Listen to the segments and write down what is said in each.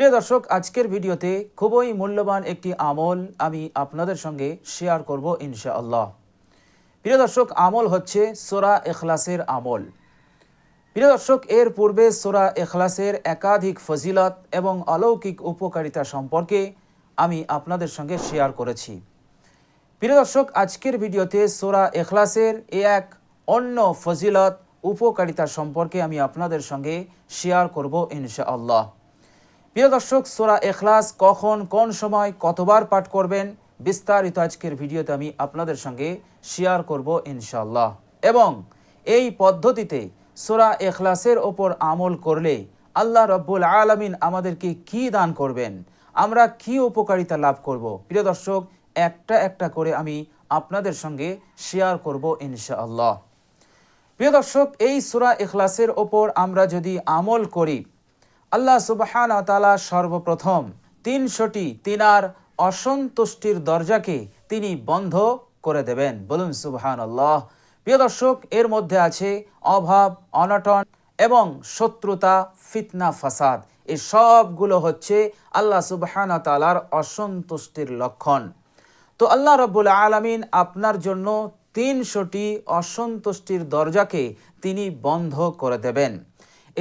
প্রিয় দর্শক, আজকের ভিডিওতে খুবই মূল্যবান একটি আমল আমি আপনাদের সঙ্গে শেয়ার করব ইনশাআল্লাহ। প্রিয় দর্শক, আমল হচ্ছে সোরা এখলাসের আমল। প্রিয় দর্শক, এর পূর্বে সোরা এখলাসের একাধিক ফজিলত এবং অলৌকিক উপকারিতা সম্পর্কে আমি আপনাদের সঙ্গে শেয়ার করেছি। প্রিয় দর্শক, আজকের ভিডিওতে সোরা এখলাসের এ এক অন্য ফজিলত, উপকারিতা সম্পর্কে আমি আপনাদের সঙ্গে শেয়ার করব ইনশাআল্লাহ। প্রিয় দর্শক, সোরা এখলাস কখন, কোন সময় কতবার পাঠ করবেন বিস্তারিত আজকের ভিডিওতে আমি আপনাদের সঙ্গে শেয়ার করব ইনশাল্লাহ এবং এই পদ্ধতিতে সোরা এখলাসের ওপর আমল করলে আল্লাহ রব্বুল আলমিন আমাদেরকে কি দান করবেন, আমরা কি উপকারিতা লাভ করব? প্রিয় দর্শক, একটা একটা করে আমি আপনাদের সঙ্গে শেয়ার করব ইনশাআল্লাহ। প্রিয় দর্শক, এই সুরা এখলাসের ওপর আমরা যদি আমল করি আল্লাহ সুবহান তালা সর্বপ্রথম তিনশোটি তিনার অসন্তুষ্টির দরজাকে তিনি বন্ধ করে দেবেন। বলুন সুবহান আল্লাহ প্রিয় দর্শক, এর মধ্যে আছে অভাব, অনটন এবং শত্রুতা, ফিতনা, ফাসাদ। এই সবগুলো হচ্ছে আল্লাহ সুবহান তালার অসন্তুষ্টির লক্ষণ। তো আল্লাহ রব্বুল আলমিন আপনার জন্য তিনশোটি অসন্তুষ্টির দরজাকে তিনি বন্ধ করে দেবেন।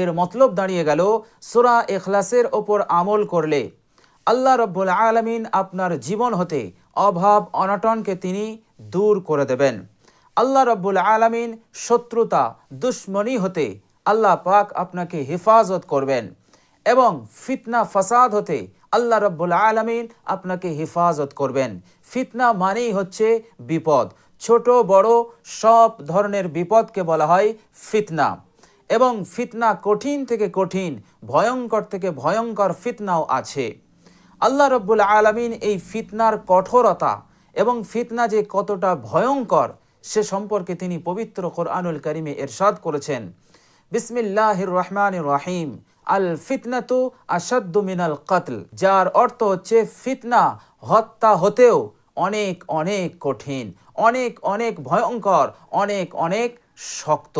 এর মতলব দাঁড়িয়ে গেল, সুরা এখলাসের ওপর আমল করলে। আল্লাহ রব্বুল আলমিন আপনার জীবন হতে অভাব, অনটনকে তিনি দূর করে দেবেন। আল্লাহ রব্বুল আলমিন শত্রুতা, দুশ্মনী হতে আল্লাহ পাক আপনাকে হেফাজত করবেন এবং ফিতনা, ফাসাদ হতে আল্লাহ রব্বুল আলমিন আপনাকে হেফাজত করবেন। ফিতনা মানেই হচ্ছে বিপদ। ছোট, বড় সব ধরনের বিপদকে বলা হয় ফিতনা। এবং ফিতনা কঠিন থেকে কঠিন, ভয়ঙ্কর থেকে ভয়ঙ্কর ফিতনাও আছে। আল্লাহ রব্বুল আলমিন এই ফিতনার কঠোরতা এবং ফিতনা যে কতটা ভয়ঙ্কর, সে সম্পর্কে তিনি পবিত্র কোরআনুল করিমে এরশাদ করেছেন। বিসমিল্লাহির রহমান রাহিম। আল ফিতনাতু আসাদ্দু মিনাল কতল, যার অর্থ হচ্ছে ফিতনা, হত্যা হতেও অনেক অনেক কঠিন, অনেক অনেক ভয়ঙ্কর, অনেক অনেক শক্ত।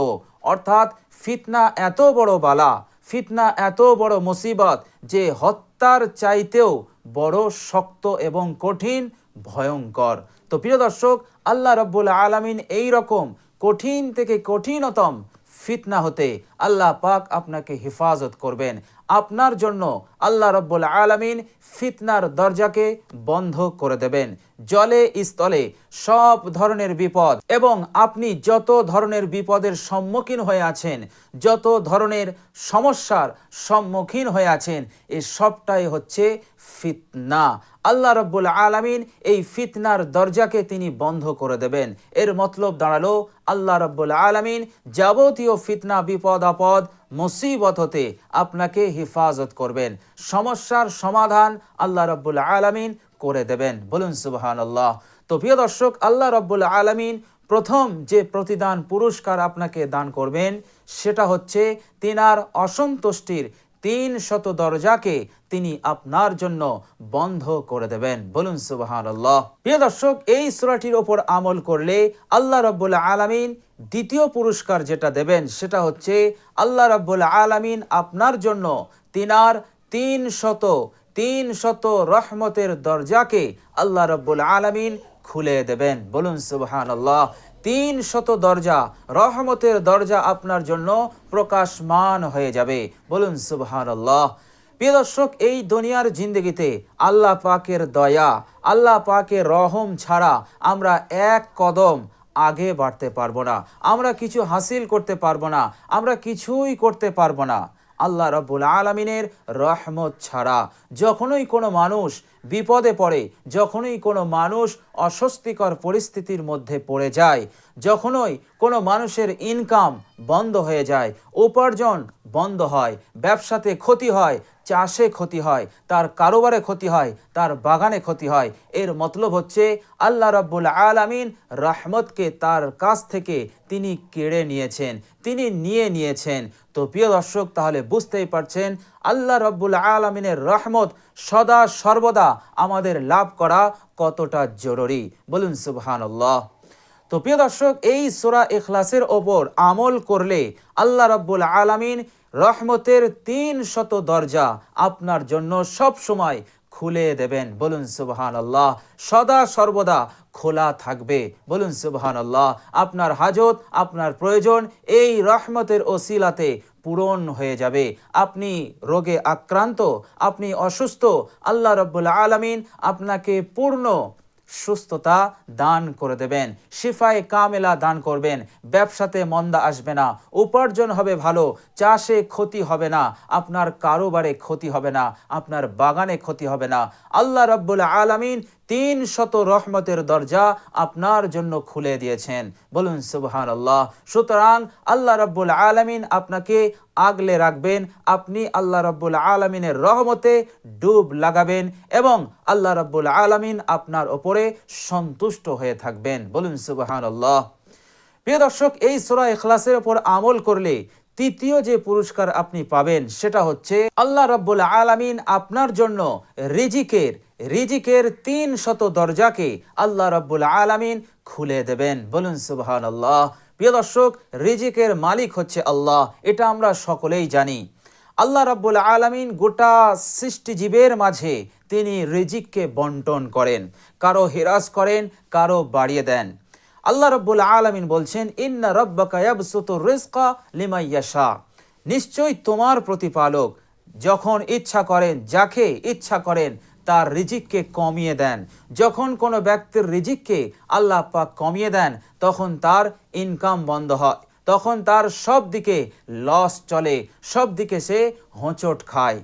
অর্থাৎ ফিতনা এত বড় বালা, ফিতনা এত বড় মুসিবত যে হত্যার চাইতেও বড় শক্ত এবং কঠিন ভয়ঙ্কর। তো প্রিয় দর্শক, আল্লাহ রব্বুল আলমিন এই রকম কঠিন থেকে কঠিনতম ফিতনা হতে আল্লাহ পাক আপনাকে হেফাজত করবেন। আপনার জন্য আল্লাহ রব্বুল আলমিন ফিতনার দরজাকে বন্ধ করে দেবেন। জলে স্থলে সব ধরনের বিপদ এবং আপনি যত ধরনের বিপদের সম্মুখীন হয়ে আছেন, যত ধরনের সমস্যার সম্মুখীন হয়ে আছেন এই সবটাই হচ্ছে ফিতনা। আল্লাহ রব্বুল আলমিন এই ফিতনার দরজাকে তিনি বন্ধ করে দেবেন। এর মতলব দাঁড়াল আল্লাহ রব্বুল আলমিন যাবতীয় ফিতনা, বিপদ, আপদ, মুসিবত হতে আপনাকে হেফাজত করবেন। সমস্যার সমাধান আল্লাহ রব্বুল আলমিন করে দেবেন। বলুন সুবহান আল্লাহ তো প্রিয় দর্শক, আল্লাহ রব্বুল আলমিন প্রথম যে প্রতিদান পুরস্কার আপনাকে দান করবেন, সেটা হচ্ছে তিনার অসন্তুষ্টির তিন শত দরজাকে তিনি আপনার জন্য বন্ধ করে দেবেন। বলুন সুবাহান প্রিয় দর্শক, এই সুরাটির ওপর আমল করলে আল্লাহ রব্বুল আলমিন দ্বিতীয় পুরস্কার যেটা দেবেন, সেটা হচ্ছে আল্লাহ রব্বুল আলমিন আপনার জন্য তিনার তিন শত তিন শত রহমতের দরজাকে আল্লাহ রব্বুল আলমিন খুলে দেবেন। বলুন সুবাহান তিন শত দরজা, রহমতের দরজা আপনার জন্য প্রকাশমান হয়ে যাবে। বলুন সুবহান আল্লাহ প্রিয় দর্শক, এই দুনিয়ার জিন্দগিতে আল্লাহ পাকের দয়া, আল্লাহ পাকের রহম ছাড়া আমরা এক কদম আগে বাড়তে পারব না। আমরা কিছু হাসিল করতে পারব না, আমরা কিছুই করতে পারব না। আল্লাহ রব্বুল আলমিনের রহমত ছাড়া। যখনই কোনো মানুষ বিপদে পড়ে, যখনই কোনো মানুষ অস্বস্তিকর পরিস্থিতির মধ্যে পড়ে যায়, যখনই কোনো মানুষের ইনকাম বন্ধ হয়ে যায়, উপার্জন বন্ধ হয়, ব্যবসাতে ক্ষতি হয় চাষে ক্ষতি হয়, তার কারোবারে ক্ষতি হয়, তার বাগানে ক্ষতি হয়। এর মতলব হচ্ছে আল্লাহ রাব্বুল আলামিন রহমতকে তার কাছ থেকে তিনি কেড়ে নিয়েছেন, তিনি নিয়ে নিয়েছেন। তো প্রিয় দর্শক, তাহলে বুঝতেই পারছেন, আল্লাহ রব্বুল আলমিনের রহমত সদা সর্বদা আমাদের লাভ করা কতটা জরুরি। বলুন সুবহানাল্লাহ। তো প্রিয় দর্শক, এই সোরা এখলাসের ওপর আমল করলে আল্লাহ রব্বুল আলামিন রহমতের তিন শত দরজা আপনার জন্য সব সময় খুলে দেবেন। বলুন সুবহান আল্লাহ সদা সর্বদা খোলা থাকবে। বলুন সুবহান আল্লাহ আপনার হাজত, আপনার প্রয়োজন এই রহমতের ওসিলাতে পূরণ হয়ে যাবে। আপনি রোগে আক্রান্ত, আপনি অসুস্থ, আল্লাহ রব্বুল আলমিন আপনাকে পূর্ণ সুস্থতা দান করে দেবেন, শিফায় কামেলা দান করবেন, ব্যবসাতে মন্দা আসবে না, উপার্জন হবে ভালো, চাষে ক্ষতি হবে না, আপনার কারোবারে ক্ষতি হবে না, আপনার বাগানে ক্ষতি হবে না। আল্লাহ রব্বুল আলমিন তিন শত রহমতের দরজা আপনার জন্য খুলে দিয়েছেন। বলুন সুবহান আল্লাহ সুতরাং আল্লাহ রব্বুল আলমিন আপনাকে আগলে রাখবেন। আপনি আল্লাহ রব্বুল আলমিনের রহমতে ডুব লাগাবেন এবং আল্লাহ রব্বুল আলমিন আপনার ওপরে সন্তুষ্ট হয়ে থাকবেন। বলুন সুবহান আল্লাহ প্রিয় দর্শক, এই সোরা এখলাসের ওপর আমল করলে তৃতীয় যে পুরস্কার আপনি পাবেন সেটা হচ্ছে আল্লাহ রব্বুল আলামিন আপনার জন্য রিজিকের রিজিকের তিন শত দরজাকে আল্লাহ রব্বুল আলামিন খুলে দেবেন। বলুন সুবহান আল্লাহ প্রিয় দর্শক, রিজিকের মালিক হচ্ছে আল্লাহ, এটা আমরা সকলেই জানি। আল্লাহ রাব্বুল আলামিন গোটা সৃষ্টিজীবের মাঝে তিনি রিজিককে বন্টন করেন, কারও হেরাস করেন, কারও বাড়িয়ে দেন। আল্লাহ রব্বুল আলামিন বলছেন, ইন্না রব্বাকা ইয়াবসুতু রিজকা লিমান ইয়াশা। নিশ্চয়ই তোমার প্রতিপালক যখন ইচ্ছা করেন, যাকে ইচ্ছা করেন তার রিজিককে কমিয়ে দেন। যখন কোনো ব্যক্তির রিজিককে আল্লাহ পাক কমিয়ে দেন, তখন তার ইনকাম বন্ধ হয়। তখন তার সব দিকে লস চলে, সব দিকে সে হোঁচট খায়।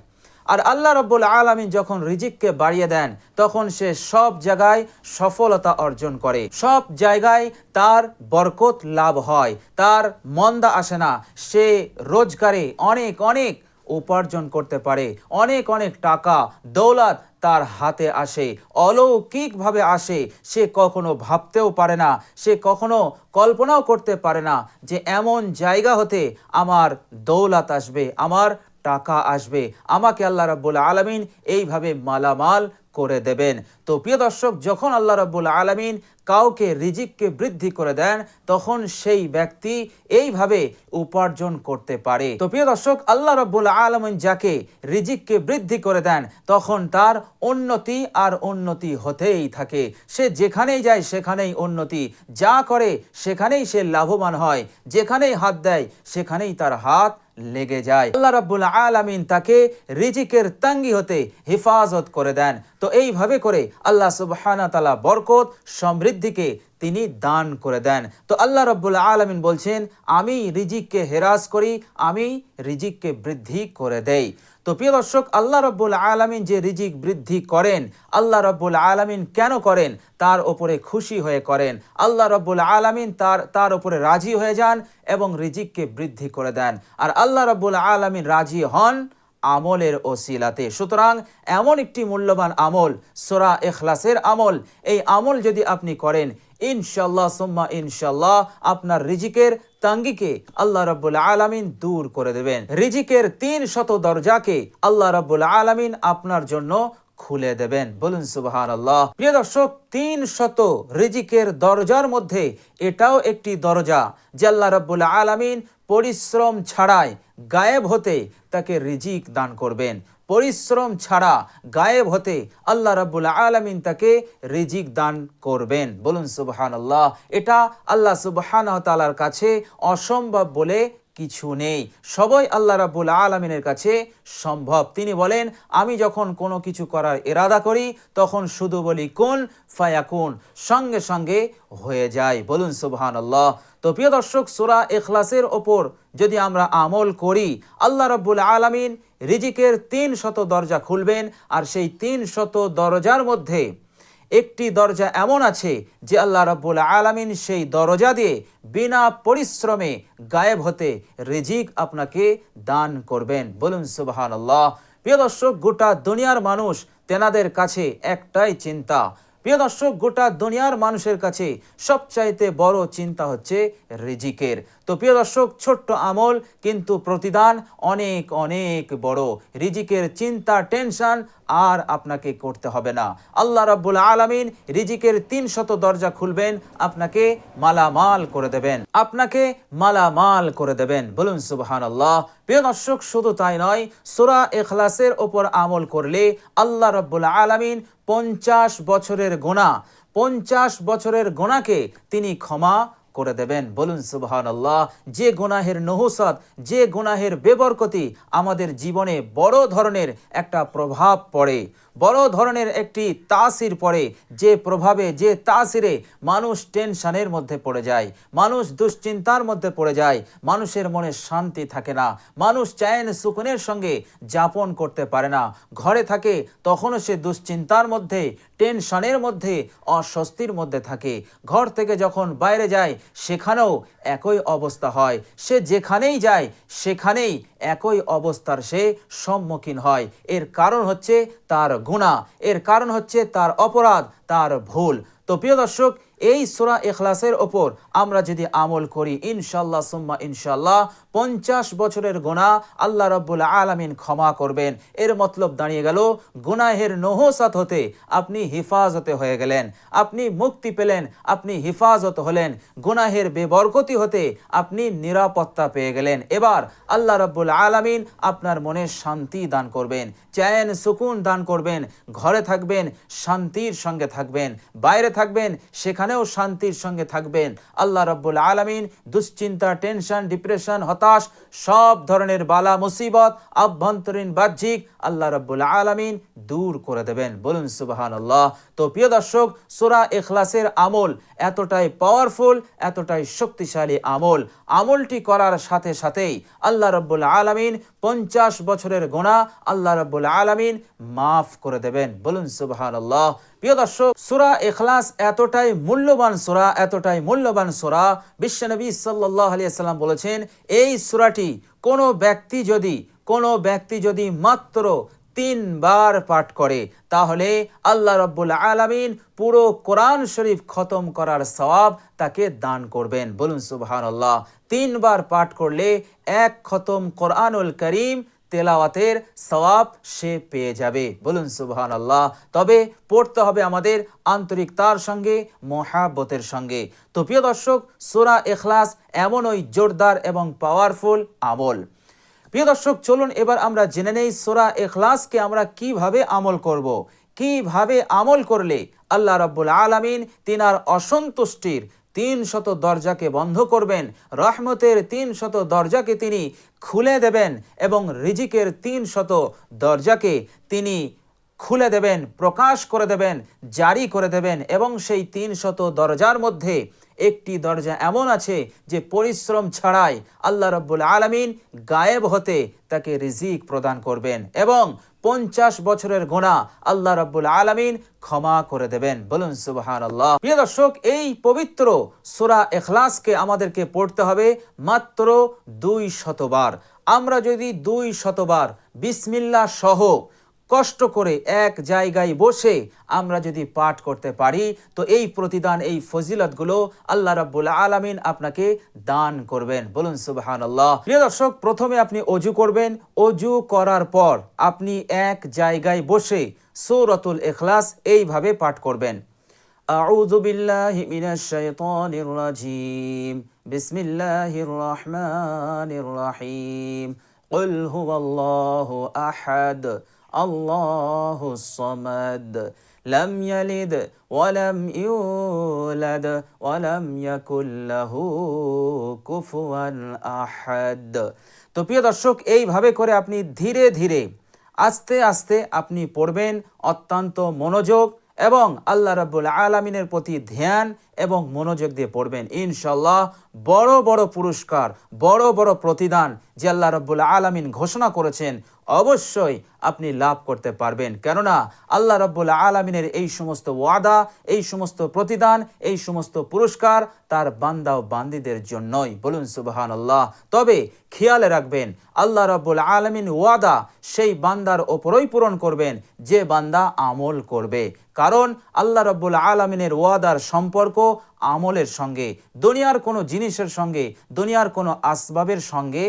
আর আল্লাহ রব্বুল আলমিন যখন রিজিককে বাড়িয়ে দেন, তখন সে সব জায়গায় সফলতা অর্জন করে। সব জায়গায় তার বরকত লাভ হয়। তার মন্দা আসে না। সে রোজগারে অনেক অনেক উপার্জন করতে পারে। অনেক অনেক টাকা, দৌলত তার হাতে আসে, অলৌকিকভাবে আসে। সে কখনো ভাবতেও পারে না, সে কখনো কল্পনাও করতে পারে না যে এমন জায়গা হতে আমার দৌলত আসবে, আমার টাকা আসবে। আমাকে আল্লাহ রাব্বুল আলমিন এইভাবে মালামাল করে দেবেন। তো প্রিয় দর্শক, যখন আল্লাহ রাব্বুল আলমিন কাউকে রিজিককে বৃদ্ধি করে দেন, তখন সেই ব্যক্তি এইভাবে উপার্জন করতে পারে। তো প্রিয় দর্শক, আল্লাহ রাব্বুল আলমিন যাকে রিজিককে বৃদ্ধি করে দেন, তখন তার উন্নতি আর উন্নতি হতেই থাকে। সে যেখানেই যায়, সেখানেই উন্নতি। যা করে, সেখানেই সে লাভবান হয়। যেখানেই হাত দেয়, সেখানেই তার হাত লেগে যায়। আল্লাহ রাব্বুল আলামিন তাকে রিজিকের তাঙ্গি হতে হেফাজত করে দেন। তো এইভাবে করে আল্লাহ সুবহানা তালা বরকত, সমৃদ্ধিকে তিনি দান করে দেন। তো আল্লাহ রব্বুল আলমিন বলছেন, আমি রিজিককে হেরাস করি, আমি রিজিককে বৃদ্ধি করে দেই। তো প্রিয় দর্শক, আল্লাহ রব্বুল আলমিন যে রিজিক বৃদ্ধি করেন, আল্লাহ রব্বুল আলমিন কেন করেন? তার ওপরে খুশি হয়ে করেন। আল্লাহ রব্বুল আলমিন তার তার ওপরে রাজি হয়ে যান এবং রিজিককে বৃদ্ধি করে দেন। আর আল্লাহ রব্বুল আলমিন রাজি হন আমলের ওসিলাতে। সুতরাং এমন একটি মূল্যবান আমল, সোরা এখলাসের আমল, এই আমল যদি আপনি করেন ইনশাল্লাহ সুম্মা ইনশাল্লাহ আপনার রিজিকের তাঙ্গিকে আল্লাহ রাব্বুল আলামিন দূর করে দেবেন। রিজিকের তিন শত দরজাকে আল্লাহ রাব্বুল আলামিন আপনার জন্য খুলে দেবেন। বলুন সুবাহান আল্লাহ প্রিয় দর্শক, তিন শত রিজিকের দরজার মধ্যে এটাও একটি দরজা যে আল্লাহ রাব্বুল আলামিন পরিশ্রম ছাড়াই গায়েব হতে তাকে রিজিক দান করবেন। পরিশ্রম ছাড়া গায়েব হতে আল্লাহ রাব্বুল আলামিন তাকে রিজিক দান করবেন। বলুন সুবহান আল্লাহ এটা আল্লাহ সুবহান তালার কাছে অসম্ভব বলে কিছু নেই। সবাই আল্লাহ রাব্বুল আলমিনের কাছে সম্ভব। তিনি বলেন, আমি যখন কোনো কিছু করার এরাদা করি, তখন শুধু বলি, কোন ফায়াকুন সঙ্গে সঙ্গে হয়ে যায়। বলুন সুবহান আল্লাহ তো প্রিয় দর্শক, সুরা এখলাসের ওপর যদি আমরা আমল করি, আল্লাহ রাব্বুল আলামিন রিজিকের তিন শত দরজা খুলবেন আর সেই তিন শত দরজার মধ্যে একটি দরজা এমন আছে যে আল্লাহ রাব্বুল আলামিন সেই দরজা দিয়ে বিনা পরিশ্রমে গায়েব হতে রিজিক আপনাকে দান করবেন। বলুন সুবহান আল্লাহ প্রিয় দর্শক, গোটা দুনিয়ার মানুষ তেনাদের কাছে একটাই চিন্তা প্রিয় দর্শক, গোটা দুনিয়ার মানুষের কাছে সবচাইতে বড় চিন্তা হচ্ছে রিজিকের। তো প্রিয় দর্শক, ছোট্ট আমল কিন্তু প্রতিদান অনেক অনেক বড়। রিজিকের চিন্তা, টেনশন আর আপনাকে করতে হবে না। আল্লাহ রাব্বুল আলামিন রিজিকের তিন শত দরজা খুলবেন, আপনাকে মালামাল করে দেবেন। আপনাকে মালামাল করে দেবেন। বলুন সুবহান আল্লাহ প্রিয় দর্শক, শুধু তাই নয়, সুরা এখলাসের ওপর আমল করলে আল্লাহ রব্বুল আলামিন পঞ্চাশ বছরের গোনা, পঞ্চাশ বছরের গোনাকে তিনি ক্ষমা করে দেবেন। বলুন সুবহান আল্লাহ যে গুনাহের নহুসত, যে গুনাহের বেবরকতি আমাদের জীবনে বড় ধরনের একটা প্রভাব পড়ে। বড় ধরনের একটি তাসির পড়ে, যে প্রভাবে, যে তাসিরে মানুষ টেনশনের মধ্যে পড়ে যায়, মানুষ দুশ্চিন্তার মধ্যে পড়ে যায়, মানুষের মনে শান্তি থাকে না, মানুষ চায়ন সুকুনের সঙ্গে যাপন করতে পারে না, ঘরে থাকে তখনও সে দুশ্চিন্তার মধ্যে, টেনশনের মধ্যে, অস্বস্তির মধ্যে থাকে, ঘর থেকে যখন বাইরে যায়, সেখানেও একই অবস্থা হয়, সে যেখানেই যায়, সেখানেই একই অবস্থার সে সম্মুখীন হয়, এর কারণ হচ্ছে তার গুণা এর কারণ হচ্ছে তার অপরাধ তার ভুল। তো প্রিয় দর্শক এই সোরা এখলাসের ওপর আমরা যদি আমল করি ইনশাল্লাহ সুম্মা ইনশাল্লাহ পঞ্চাশ বছরের গোনা আল্লাহ রব্বুল আলমিন ক্ষমা করবেন। এর মতলব দাঁড়িয়ে গেল, গুনাহের নহসাত হতে আপনি হেফাজতে হয়ে গেলেন, আপনি মুক্তি পেলেন, আপনি হিফাজত হলেন, গুনাহের বেবরকতি হতে আপনি নিরাপত্তা পেয়ে গেলেন। এবার আল্লাহ রব্বুল আলমিন আপনার মনে শান্তি দান করবেন, চ্যান, সুকুন দান করবেন, ঘরে থাকবেন, শান্তির সঙ্গে থাকবেন, বাইরে থাকবেন সেখানেও শান্তির সঙ্গে থাকবেন। আল্লাহ রব্বুল আলমিন দুশ্চিন্তা, টেনশন, ডিপ্রেশন, হতাশ, সব ধরনের বালা, মুসিবত, আভ্যন্তরীণ, বাহ্যিক আল্লাহ রব্বুল আলমিন দূর করে দেবেন। বলুন সুবাহান আল্লাহ তো প্রিয় দর্শক, সোরা এখলাসের আমল এতটাই পাওয়ারফুল এতটাই শক্তিশালী আমল। আমলটি করার সাথে সাথেই আল্লাহ রব্বুল আলমিন পঞ্চাশ বছরের গোনা আল্লাহ রব্বুল আলমিন মাফ করে দেবেন। বলুন সুবাহান আল্লাহ প্রিয় দর্শক, সুরা এখলাস এতটাই মূল্যবান সুরা, এতটাই মূল্যবান সুরা। বিশ্বনবী সাল্লাহ আলিয়াল্লাম বলেছেন, এই সুরাটি কোনো ব্যক্তি যদি, কোনো ব্যক্তি যদি মাত্র তিনবার পাঠ করে, তাহলে আল্লাহ রব্বুল আলমিন পুরো কোরআন শরীফ খতম করার সওয়াব তাকে দান করবেন। বলুন আল্লাহ তিনবার পাঠ করলে এক খতম কোরআনুল করিম তেলাওয়াতের সওয়াব সে পেয়ে যাবে। বলুন সুবহান আল্লাহ তবে পড়তে হবে আমাদের আন্তরিকতার সঙ্গে, মহাব্বতের সঙ্গে। তো প্রিয় দর্শক, সুরা এখলাস এমনই জোরদার এবং পাওয়ারফুল আমল। প্রিয় দর্শক, চলুন এবার আমরা জেনে নেই সোরা এখলাসকে আমরা কীভাবে আমল করব। কীভাবে আমল করলে আল্লাহ রব্বুল আলমিন তিনার অসন্তুষ্টির তিন শত দরজাকে বন্ধ করবেন, রহমতের তিন শত দরজাকে তিনি খুলে দেবেন এবং রিজিকের তিন শত দরজাকে তিনি খুলে দেবেন, প্রকাশ করে দেবেন, জারি করে দেবেন এবং সেই তিন শত দরজার মধ্যে একটি দরজা এমন আছে যে পরিশ্রম ছাড়াই আল্লাহ রব্বুল আলমিন গায়েব হতে তাকে রিজিক প্রদান করবেন এবং পঞ্চাশ বছরের গোনা আল্লাহ রব্বুল আলমিন ক্ষমা করে দেবেন। বলুন সুবাহান আল্লাহ প্রিয় দর্শক, এই পবিত্র সুরা এখলাসকে আমাদেরকে পড়তে হবে মাত্র দুই শতবার। আমরা যদি দুই শতবার বিসমিল্লা সহ কষ্ট করে এক জায়গায় বসে আমরা যদি পাঠ করতে পারি তো এই প্রতিদান এই ফজিলতগুলো আল্লাহ রাব্বুল আলামিন আপনাকে দান করবেন বলুন সুবহান আল্লাহ প্রিয় দর্শক প্রথমে আপনি অজু করবেন অজু করার পর আপনি এক জায়গায় বসে সৌরতুল এখলাস এইভাবে পাঠ করবেন أعوذ بالله من الشيطان الرجيم بسم الله الرحمن الرحيم قل هو الله أحد الله الصمد لم يلد ولم يولد ولم يكن له كفوا أحد তো প্রিয় দর্শক এইভাবে করে আপনি ধীরে ধীরে আস্তে আস্তে আপনি পড়বেন অত্যন্ত মনোযোগ এবং আল্লাহ রাব্বুল আলমিনের প্রতি ধ্যান এবং মনোযোগ দিয়ে পড়বেন। ইনশাল্লাহ বড় বড় পুরস্কার, বড় বড় প্রতিদান যে আল্লাহ রাব্বুল আলমিন ঘোষণা করেছেন, অবশ্যই আপনি লাভ করতে পারবেন। কেননা আল্লাহ রাব্বুল আলমিনের এই সমস্ত ওয়াদা, এই সমস্ত প্রতিদান, এই সমস্ত পুরস্কার তার বান্দা ও বান্দিদের জন্যই। বলুন সুবাহান আল্লাহ তবে খেয়ালে রাখবেন, আল্লাহ রাব্বুল আলমিন ওয়াদা সেই বান্দার ওপরই পূরণ করবেন, যে বান্দা আমল করবে। কারণ আল্লাহ রাব্বুল আলমিনের ওয়াদার সম্পর্ক আমলের সঙ্গে, দুনিয়ার কোনো জিনিসের সঙ্গে, দুনিয়ার কোনো আসবাবের সঙ্গে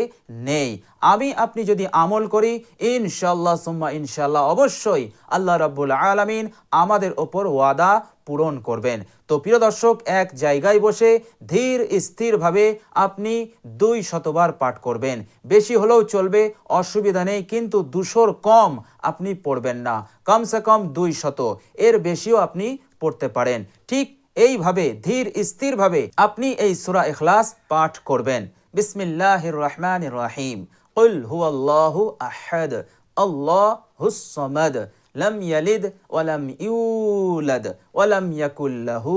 নেই। আমি, আপনি যদি আমল করি ইনশাল্লাহ সুম্মা ইনশাল্লাহ অবশ্যই আল্লাহ রাব্বুল আলামিন আমাদের ওপর ওয়াদা পূরণ করবেন। তো প্রিয় দর্শক, এক জায়গায় বসে ধীর স্থিরভাবে আপনি দুই শতবার পাঠ করবেন। বেশি হলেও চলবে, অসুবিধা নেই, কিন্তু দুশোর কম আপনি পড়বেন না। কমসে কম দুই শত, এর বেশিও আপনি পড়তে পারেন। ঠিক এইভাবে ধীর স্থিরভাবে আপনি এই সূরা ইখলাস পাঠ করবেন বিসমিল্লাহির রহমানির রহিম قل هو الله أحد الله الصمد لم يلد ولم يولد ولم يكن له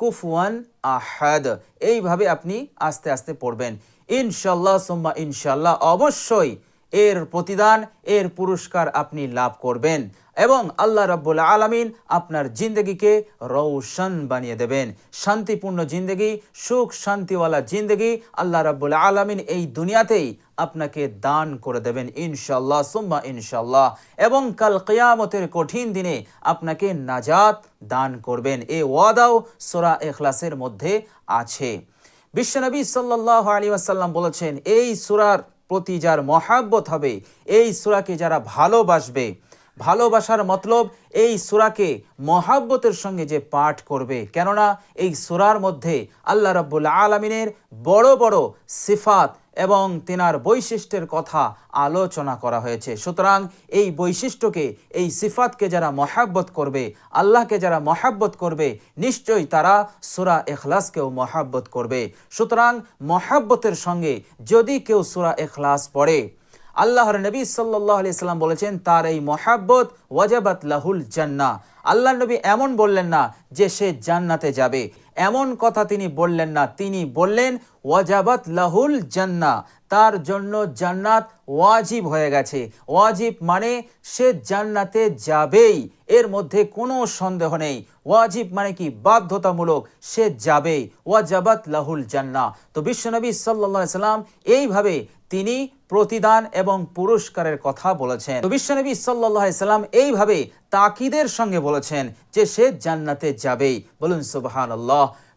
কুফুয়ান আহাদ এইভাবে আপনি আস্তে আস্তে পড়বেন ইনশাল্লাহ সুম্মা ইনশাল্লাহ অবশ্যই এর প্রতিদান এর পুরস্কার আপনি লাভ করবেন এবং আল্লাহ রাব্বুল আলামিন আপনার জিন্দগিকে রৌশন বানিয়ে দেবেন। শান্তিপূর্ণ জিন্দগি, সুখ শান্তিওয়ালা জিন্দগি আল্লাহ রাব্বুল আলামিন এই দুনিয়াতেই আপনাকে দান করে দেবেন ইনশাল্লাহ সুম্মা ইনশাল্লাহ এবং কাল কিয়ামতের কঠিন দিনে আপনাকে নাজাত দান করবেন। এ ওয়াদাও সোরা এখলাসের মধ্যে আছে। বিশ্বনবী সাল্লাহ আলী আসাল্লাম বলেছেন, এই সুরার প্রতি যার মহাব্বত হবে, এই সুরাকে যারা ভালোবাসবে ভালোবাসার মতলব এই সুরাকে মহাব্বতের সঙ্গে যে পাঠ করবে। কেননা এই সুরার মধ্যে আল্লাহ রাব্বুল আলমিনের বড় বড় সিফাত এবং তেনার বৈশিষ্ট্যের কথা আলোচনা করা হয়েছে। সুতরাং এই বৈশিষ্ট্যকে, এই সিফাতকে যারা মহাব্বত করবে, আল্লাহকে যারা মহাব্বত করবে, নিশ্চয়ই তারা সুরা এখলাসকেও মহাব্বত করবে। সুতরাং মহাব্বতের সঙ্গে যদি কেউ সুরা এখলাস পড়ে আল্লাহর নবী সাল্লাহ আলি সাল্লাম বলেছেন, তার এই মহাব্বত ওয়াজাবাত লাহুল জান্না আল্লাহ নবী এমন বললেন না যে সে জান্নাতে যাবে। এমন কথা তিনি বললেন না। তিনি বললেন, ওয়াজাবাত লাহুল জান্না তার জন্য জান্নাত ওয়াজিব হয়ে গেছে। ওয়াজিব মানে সে জান্নাতে যাবেই, এর মধ্যে কোনো সন্দেহ নেই। ওয়াজিব মানে কি? বাধ্যতামূলক সে যাবেই। ওয়াজাবাত লাহুল জান্না তো বিশ্বনবী সাল্লাহ সাল্লাম এইভাবে তিনি প্রতিদান এবং পুরস্কারের কথা বলেছেন। বিশ্বনবী সাল্লাহ সাল্লাম এইভাবে তাকিদের সঙ্গে বলেছেন যে সে জান্নাতে যাবেই। বলুন সুবাহান আল্লাহ